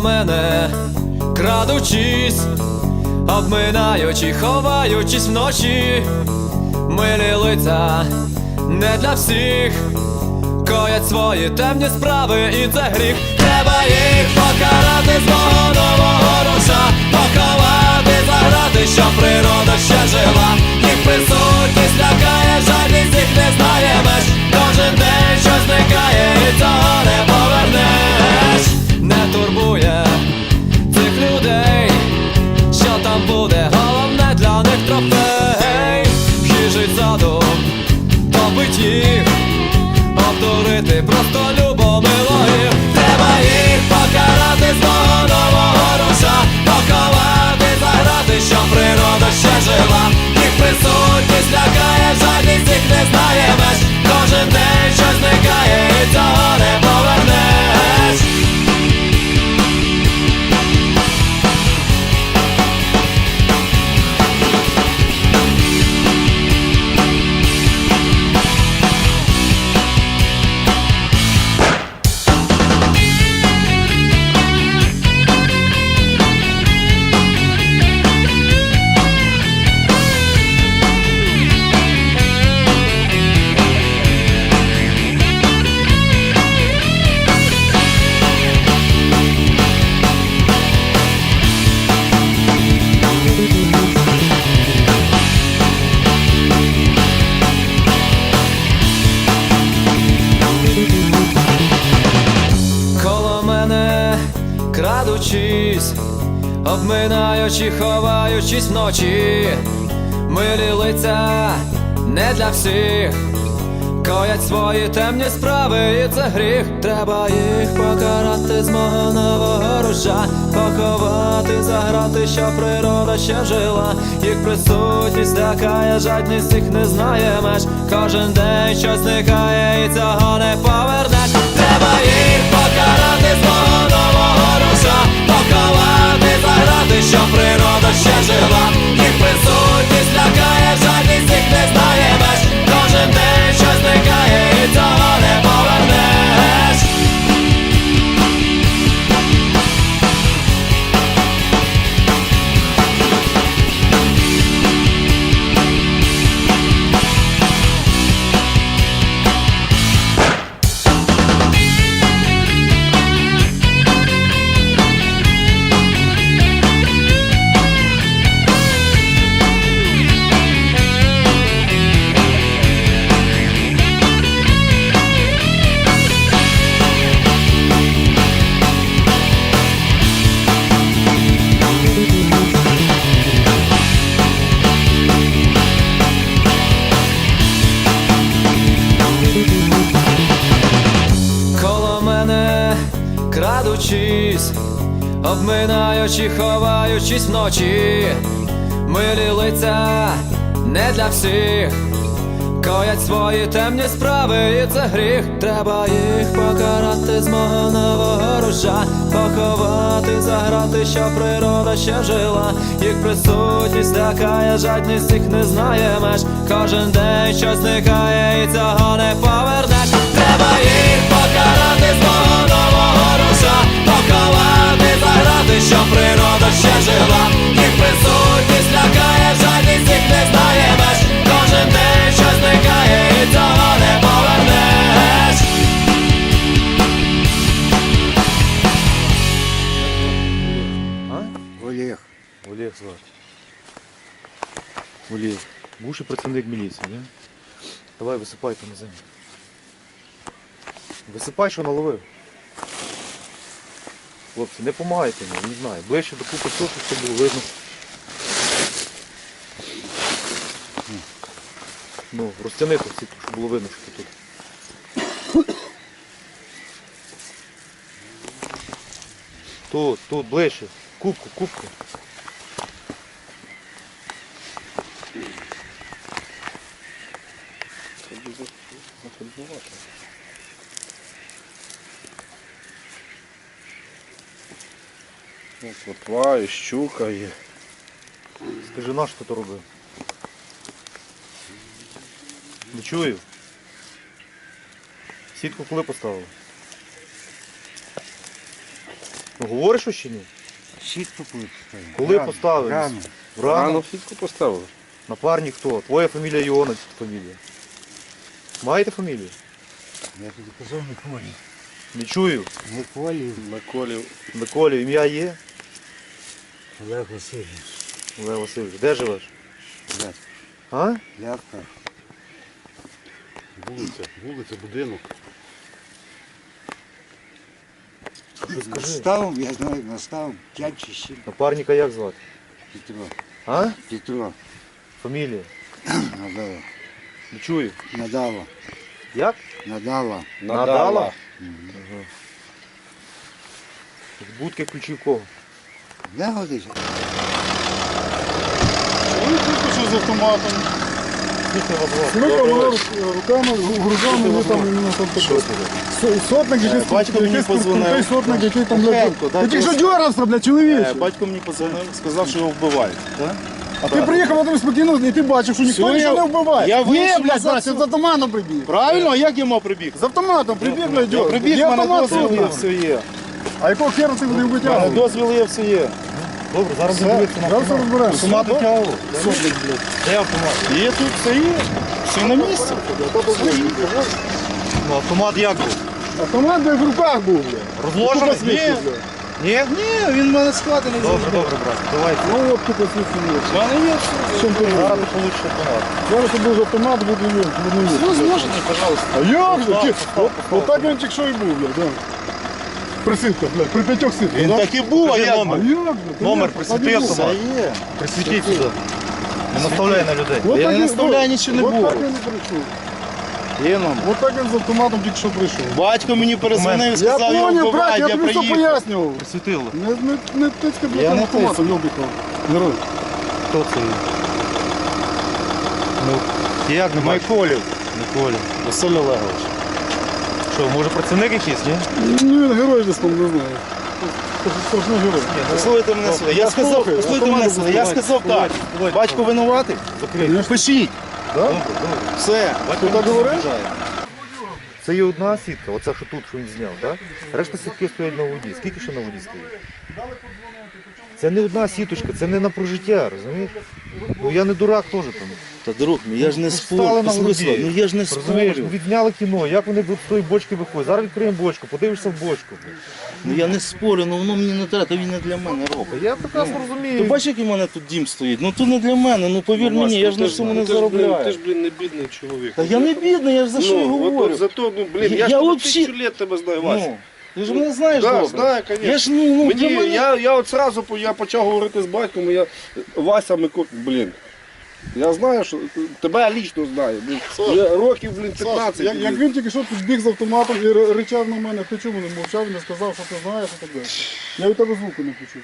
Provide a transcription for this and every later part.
мене, крадучись, обминаючи, ховаючись вночі, милі лиця не для всіх, коять свої темні справи, і це гріх. Треба їх покарати з мого нового руша, поховати, заграти, щоб природа ще жила. Їх присутність лякає, жадність їх не знає меж. Кожен день щось зникає, і цього не повернеш. Обминаючи, ховаючись вночі, милі лиця не для всіх, коять свої темні справи, і це гріх. Треба їх покарати з мого нового ружа, поховати, заграти, щоб природа ще жила. Їх присутність лякає, жадність їх не знає меж. Кожен день щось зникає, і цього не повернеш. Треба їх покарати з мого заграти, що природа ще жива, Їх присутність лякає, жадність їх не знає меж. Кожен день щось зникає, і цього не обминаючи, ховаючись вночі, милі лиця не для всіх, коять свої темні справи, і це гріх. Треба їх покарати з мого нового ружа, поховати, заграти, щоб природа ще жила. Їх присутність лякає, жадність їх не знає меж. Кожен день щось зникає, і цього не повернеш. Треба їх покарати з мого нового поховати, заграти, щоб природа ще жила. Їх присутність лякає, жадність їх не знає меж. Кожен день щось зникає, і цього не повернеш. Олег. Олег звати. Олег. Бувший працівник міліції, не? Давай висипай там на землю. Висипай, що наловив. Хлопці, не помагайте мені, не знаю. Ближче до купи соту, щоб було видно. Ну, розтягнити всі, щоб було видно, що тут. Тут, тут, ближче. Кубку, кубку. Плотва і щука є. Скажи, на що ти то робив? Не чую. Сітку коли поставили? Ну говориш що чи ні? Сітку коли поставив. Коли поставили? Рано. Рано. Рано сітку поставили. Напарник хто? Твоя фамілія Іона, фамілія. Маєте фамілію? Я тобі казав Миколі. Не чую. Миколі Миколів. Миколі, ім'я є? Олег Васильович. Олег Васильович, де живеш? Лявка. А? Лявка. Вулиця, вулиця, будинок. Настав, я знаю, настав 5 чи 7 Напарника як звати? Петро. А? Петро. Фамілія? Надала. Не чую. Надала. Як? Надала. Надала? З будки ключі в кого? Не годиться. Вони тільки з автоматом. Ну, вона руками, грузами, вони там іменно там таке. Со- Сотник якийсь, Батько мені якийсь позвонив. крутий сотник, який там, блядь, ти тільки що дьорався, блядь, чоловіче. Е, Батько мені позвонив, сказав, що його вбивають. А ти приїхав, а ти спокійно, і ти бачив, що ніхто нічого не вбиває. я Ні, вийшов блядь, назад, з автоматом прибіг. Правильно, а як я мав прибігти? З автоматом прибіг, блядь, дьор. прибіг, Є в мене автомат дозвіл є, сотник. все є. А якого хера ти будеш У мене дозвіл є, все є. Добре, зараз Все, дивитися на зараз все розберемо. Автомат витягував. Де автомат? Є тут, все є. Все на місці. Ну автомат як був? Автомат, блядь, в руках був, блядь. Розложений? Ні. Ні? Ні, він в мене складений. Добре, добре, брат. Давайте. Ну, от тут ось є. В мене є все. Чим ти Зараз ти получиш автомат. Зараз ти будеш автомат, буде він, буде він. Ну, зможете, пожалуйста. А як же? Ті- От, от так він тільки що і був, блядь, да. При ситках, блядь, при п'ятьох ситках, Він да? так і був, а як? номер. А як? Номер як? присвіти Так і було. автомат. Все є. Присвітіть сюди. Не наставляй на людей. Я не наставляю, нічого не от було. так він і прийшов. Є номер. От так він з автоматом тільки що прийшов. Батько мені перезвонив і Я сказав, його поняв, брат, вбивають, я я тобі все приїхав. пояснював. Присвітили. Не, не, не тицька, блядь, Я там не автоматом, йобіко. Герой. Хто це? Ну, як не бачиш? Миколів. Миколя. Василь Олегович. Що, може працівник якийсь, ні? Ну він герой десь там, не знаю. Це ж страшний герой. Послухайте мене сюди. Я сказав, слухаю, послухайте мене сюди. Я сказав так. Батько винуватий? Пишіть. Да? Все. Ти так говориш? Це є одна сітка, оця що тут, що він зняв, так? Решта сітки стоять на воді. Скільки ще на воді стоїть? Це не одна сіточка, це не на прожиття, розумієш? Ну я не дурак теж там. Та друг мій, я ж не Стали спорю. на ну я ж не Розумієш, спорю. відзняли кіно, як вони до тої бочки виходять. Зараз відкриємо бочку, подивишся в бочку. Ну я не спорю, ну воно мені не треба, то він не для мене робить. Я прекрасно Ти розумію. бачиш, який в мене тут дім стоїть? Ну то не для мене, ну повір мені, я ж на цьому не Ти ж, блін, заробляю. Ти ж, блін, не бідний чоловік. Та я не бідний, я ж за що ну, от, говорю. от, зато, ну, блін, Я- я, я ж вообще- тисячу лет тебе знаю, Вася. Ну, ти ж мене знаєш Да, добре. знаю, конечно. Я ж ну, ну для Мені, мене... я, я от сразу по- я почав говорити з батьком, і я Вася Микоп, блін. Я знаю, що тебе я лічно знаю. Блін. Я років, блін, 15. Як, як блін. він тільки що підбіг з автоматом і р- ричав на мене, ти чому не мовчав, не сказав, що ти знаєш і так далі. Я від тебе звуку не почув.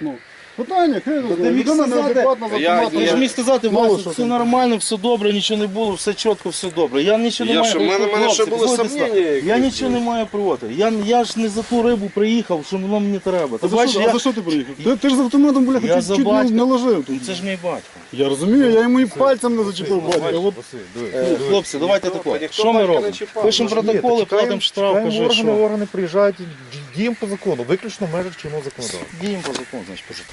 Ну, питання, хай ти людина неадекватна з я- Ти ж міг сказати, Мало Вася, що все там. нормально, все добре, нічого не було, все чітко, все добре. Я нічого не Я маю що, в мене- проти. в ще були послухайте сумніння сюди. якісь, Я нічого ну. не маю проти. Я, я ж не за ту рибу приїхав, що воно мені треба. Ти А за, бачиш, що, я... а за що ти приїхав? Ти, ти ж з автоматом, бля, Я чуть, за чуть не, батька. не ложив. Тут. Це ж мій батько. Я розумію, я йому і пальцем не зачепив батька. От Е, Хлопці, давайте тако. Що ми робимо? Пишемо протоколи, платимо штраф, чекаємо органи, що. органи приїжджають, діємо по закону, виключно в межах чинного законодавства. Діємо по закону, значить, пожити.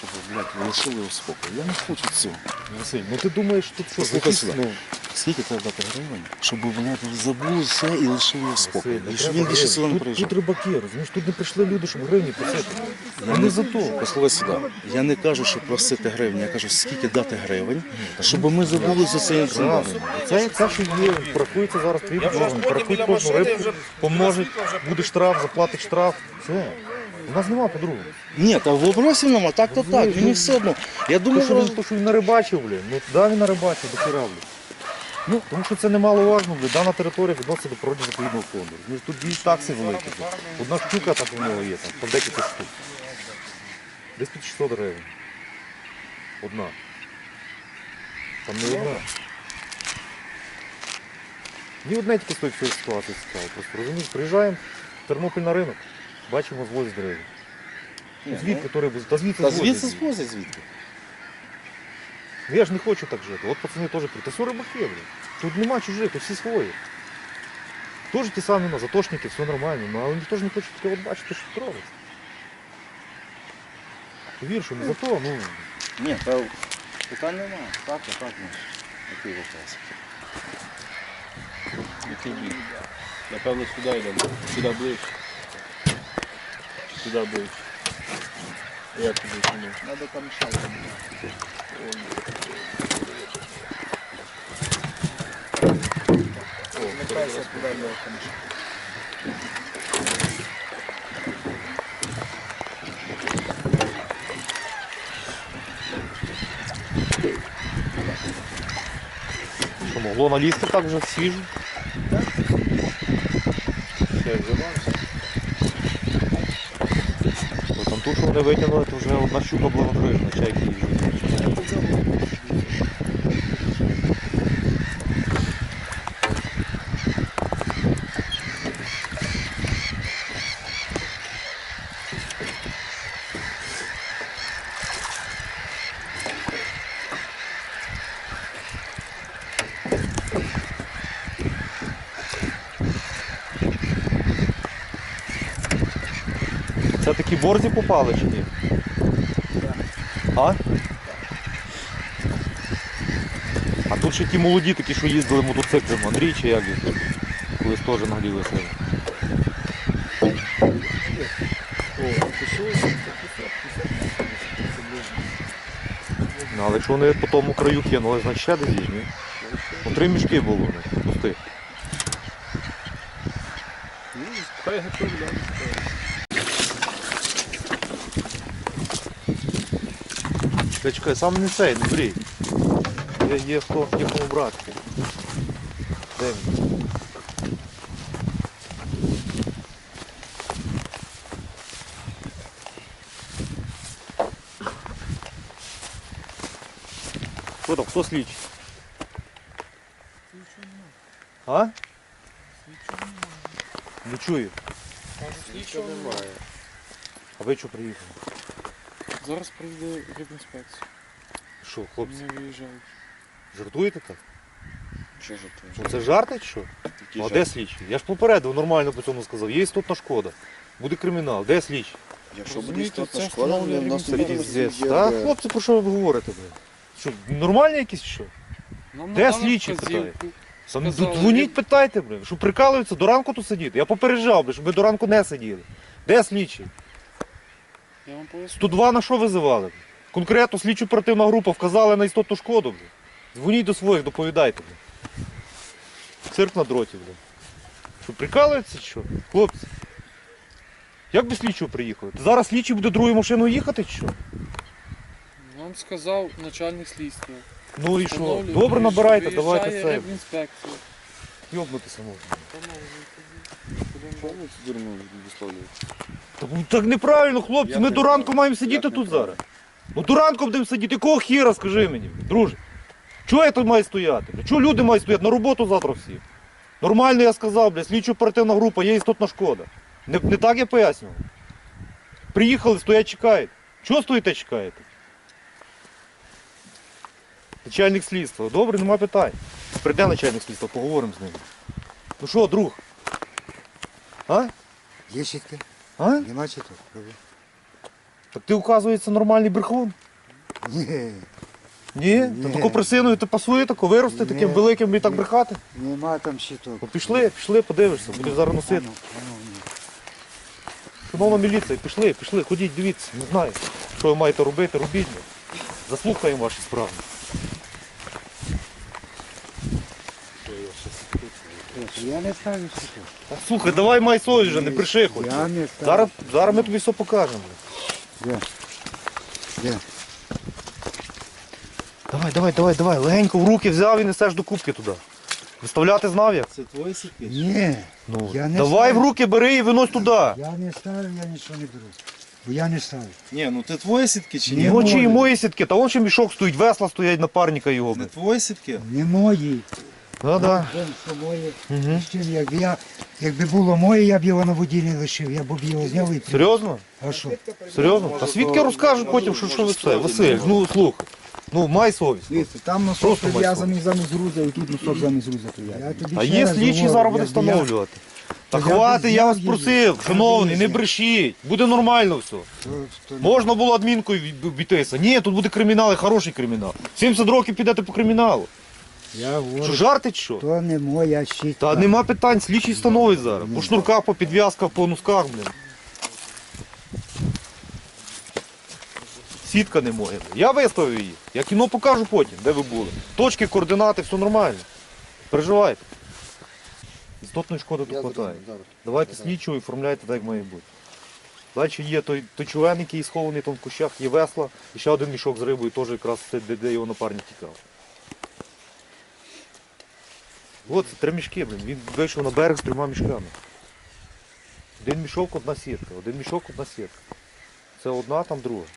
Слухай, щоб, блядь, лишили у спокій. Я не хочу цього. Василь, ну ти думаєш, тут що? Якісь, сюди. ну, Скільки треба дати гривень, щоб вони забули все і лишили його спокій. Василь, І щоб він більше сюди не Тут- приїжджав. Тут рибаки, розумієш, тут не прийшли люди, щоб гривні просити. Я не за то. Послухай сюди. Я не кажу, що просити гривень, я кажу, скільки дати гривень, щоб ми забули за цей інцидент. Це, це що є, порахується зараз твій орган, порахують кожну рибку, помножить, буде штраф, заплатить штраф. Все. У нас нема по-другому. Ні, та вопросів нема, так то так, мені все одно. Я То, думаю, що він, то, що він нарибачив, блін, ну да, він нарибачив, до хіра, блін. Ну, тому що це немаловажно, блін, дана територія відноситься до природньо заповідного фонду. Розумієш, Тут дві такси великі. блін. Одна штука так у нього є, там, по декілька штук. Десь під 600 гривень. Одна. Там не одна. Ні одне тільки з тої всієї ситуації цікаво. Просто розумієш, приїжджаємо в Тернопіль на ринок, бачимо, звозять гривень. Звідки то рибу? Та звідси Та звозять. звідси звозять звідки. Ну, Я ж не хочу так жити. От пацани теж кажуть, та все рибаки, блін. Тут нема чужих, тут всі свої. Теж ті самі ну, затошники, все нормально, ну, але ніхто ж не хоче таке от бачити, що тут робиться. Повір, що не за то, ну. Ні, та питань немає. Так, а так, ну. Який вопрос? Який бік? Напевно, сюди йдемо. Сюди ближче. Сюди ближче. Як тобі чому? Надо там шайку. Що могло налізти так вже свіжо? Ще як забався. Бо там ту, вони витягнули, то вже одна щука благодрижна, чайки їжджуть. Борзі попали чи ні? А? А тут ще ті молоді такі, що їздили мотоциклом, Андрій чи як їх? Колись теж нагрілися. Ну, але якщо вони по тому краю кинули, значить ще десь є, ні? Ну, три мішки було у них, пустих. Хай готові, да. Чекай, чекай, сам не цей, не брій. Є, є хто, є кому брати. Де він? Хто там, хто слідчий? А? Не чую. Нічого немає. А ви що приїхали? Зараз прийде рибінспекція. Що, хлопці, Вони виїжджають. жартуєте так? Що ж? Ну це жарти чи що? Ну, а де слідчий? Я ж попередив, нормально по цьому сказав. Є істотна шкода. Буде кримінал. Де слідчий? Якщо буде Розумієте, істотна це шкода, встановлює в нас рівень тут Піздець. Та, хлопці, про що ви говорите? бля? Що, нормальні якісь що? Нам Де надали слідчий вказівку. питає? Сам дзвоніть, питайте, блин, що прикалуються до ранку тут сидіти. Я попереджав, бля, щоб ви до ранку не сиділи. Де слідчий? Я вам поясню. 102 на що визивали? Конкретно слідчо оперативна група вказала на істотну шкоду. Дзвоніть до своїх, доповідайте. Цирк на дроті, бля. Що прикалуються чи що? Хлопці. Як би слідчого приїхали? Зараз слідчий буде другою машиною їхати чи що? Вам сказав начальник слідства. Ну і що? Добре набирайте, давайте це. Йобнутися можна. Дурно? Та ну, так неправильно, хлопці, ми до ранку маємо сидіти тут зараз. Ну до ранку будемо сидіти. Якого хіра, скажи мені, друже? Чого я тут маю стояти? Чого люди мають стояти? На роботу завтра всі. Нормально я сказав, бля, слідчо оперативна група, є істотна шкода. Не, не так я пояснював. Приїхали, стоять, чекають. Чого стоїте, чекаєте? Начальник слідства. Добре, нема питань. Прийде начальник слідства, поговоримо з ним. Ну що, друг? А? Є щітки? А? Нема щиток? Так ти, указується, нормальний брехун? Ні, Ні? Ні. Та тако присиною ти пасує, тако вирости Ні. таким великим і так брехати? нема там щиток. Ну пішли, пішли, подивишся, будеш зараз носити. Ану, ану, ні. Шановна міліція, пішли, пішли, ходіть, дивіться, не знаю, що ви маєте робити, робіть. Заслухаємо ваші справи. Я не ставлю щиток. Слухай, давай май совість вже, не пришихуй. Я не. Зараз, зараз ми тобі все покажемо. Де? Де? Давай, давай, давай, давай, легенько в руки взяв і несеш до кубки туди. Виставляти знав як? Це твої сітки? Ні, Ну, Я не давай в руки бери і винось туди. я не ставлю, я нічого не беру. Бо я не ставлю. Ні, ну ти твої сітки чи ні? Його чи і мої сітки, та вон ще мішок стоїть, весла стоять напарника його. Не блін. твої сітки? Не мої. Да, да. Угу. З чим, якби, я, якби було моє, я б його на воді не лишив, я б його зняв і Серйозно? А що? Серйозно? А свідки розкажуть потім, що, що ви це. Василь, ну слухай. Ну, май совість. Дивіться, там носок Просто прив'язаний замість груза, і тут носок замість груза прив'язаний. Тобі А ще є раз слідчі говорю, зараз буде я- встановлювати. Та я хватить, би я вас просив, шановний, не брешіть. Буде нормально все. То- то- Можна було адмінкою від- обійтися. Ні, тут буде кримінал, і хороший кримінал. 70 років підете по криміналу. Я Що говорю, жарти чи що? то не моя щітка. Та нема питань, слідчий встановить зараз. По шнурках, по підв'язках, по носках, блін. Сітка не моя. Я виставив її. Я кіно покажу потім, де ви були. Точки, координати, все нормально. Переживайте. Істотної шкоди тут хватає. Давайте слідчого і оформляйте так, як має бути. Далі є той, той човен, який схований там в кущах, є весла, і ще один мішок з рибою, теж якраз це, де, де його напарник тікав. От це три мішки, блін. Він вийшов на берег з трьома мішками. Один мішок, одна сітка, один мішок, одна сітка. Це одна, там друга.